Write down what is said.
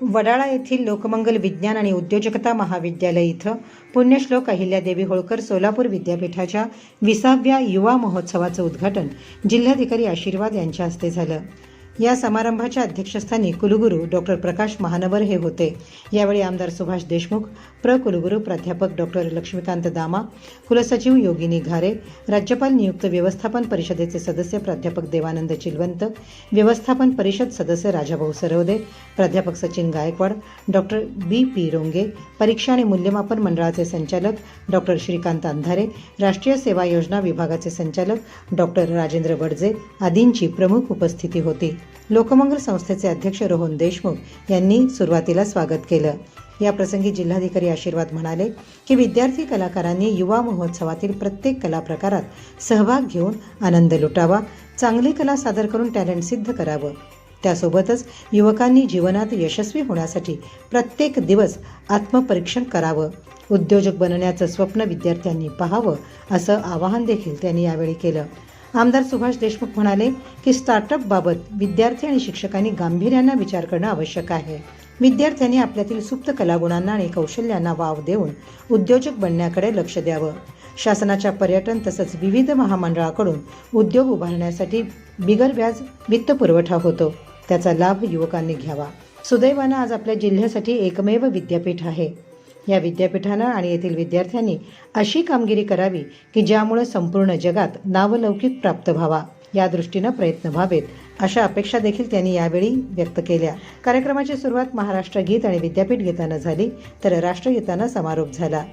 वडाळा येथील लोकमंगल विज्ञान आणि उद्योजकता महाविद्यालय इथं पुण्यश्लोक अहिल्यादेवी होळकर सोलापूर विद्यापीठाच्या विसाव्या युवा महोत्सवाचं उद्घाटन जिल्हाधिकारी आशीर्वाद यांच्या हस्ते झालं. या समारंभाच्या अध्यक्षस्थानी कुलगुरू डॉक्टर प्रकाश महानवर हे होते. यावेळी आमदार सुभाष देशमुख प्र कुलगुरू प्राध्यापक डॉक्टर लक्ष्मीकांत दामा कुलसचिव योगिनी घारे राज्यपाल नियुक्त व्यवस्थापन परिषदेचे सदस्य प्राध्यापक देवानंद चिलवंत व्यवस्थापन परिषद सदस्य राजाभाऊ सरवदे प्राध्यापक Sachin Gaikwad doctor B P Ronge परीक्षा आणि मूल्यमापन मंडळाचे संचालक डॉक्टर श्रीकांत अंधारे राष्ट्रीय सेवा योजना विभागाचे संचालक डॉक्टर राजेंद्र बडजे आदींची प्रमुख उपस्थिती होती. लोकमंगल संस्थेचे अध्यक्ष रोहन देशमुख यांनी सुरुवातीला स्वागत केलं. या प्रसंगी जिल्हाधिकारी आशीर्वाद म्हणाले की विद्यार्थी कलाकारांनी युवा महोत्सवातील प्रत्येक कला प्रकारात सहभाग घेऊन आनंद लुटावा चांगली कला सादर करून टॅलेंट सिद्ध करावं. त्यासोबतच युवकांनी जीवनात यशस्वी होण्यासाठी प्रत्येक दिवस आत्मपरीक्षण करावं उद्योजक बनण्याचं स्वप्न विद्यार्थ्यांनी पाहावं असं आवाहन देखील त्यांनी यावेळी केलं. आमदार सुभाष देशमुख म्हणाले की स्टार्टअपबाबत विद्यार्थी आणि शिक्षकांनी गांभीर्यानं विचार करणं आवश्यक आहे. विद्यार्थ्यांनी आपल्यातील सुप्त कलागुणांना आणि कौशल्यांना वाव देऊन उद्योजक बनण्याकडे लक्ष द्यावं. शासनाच्या पर्यटन तसंच विविध महामंडळाकडून उद्योग उभारण्यासाठी बिगर व्याज वित्तपुरवठा होतो. त्याचा लाभ युवकांनी घ्यावा. सुदैवानं आज आपल्या जिल्ह्यासाठी एकमेव विद्यापीठ आहे. या विद्यापीठानं आणि येथील विद्यार्थ्यांनी अशी कामगिरी करावी की ज्यामुळे संपूर्ण जगात नावलौकिक प्राप्त व्हावा. या दृष्टीनं प्रयत्न व्हावेत अशा अपेक्षा देखील त्यांनी यावेळी व्यक्त केल्या. कार्यक्रमाची सुरुवात महाराष्ट्र गीत आणि विद्यापीठ गीतानं झाली तर राष्ट्रगीतानं समारोप झाला.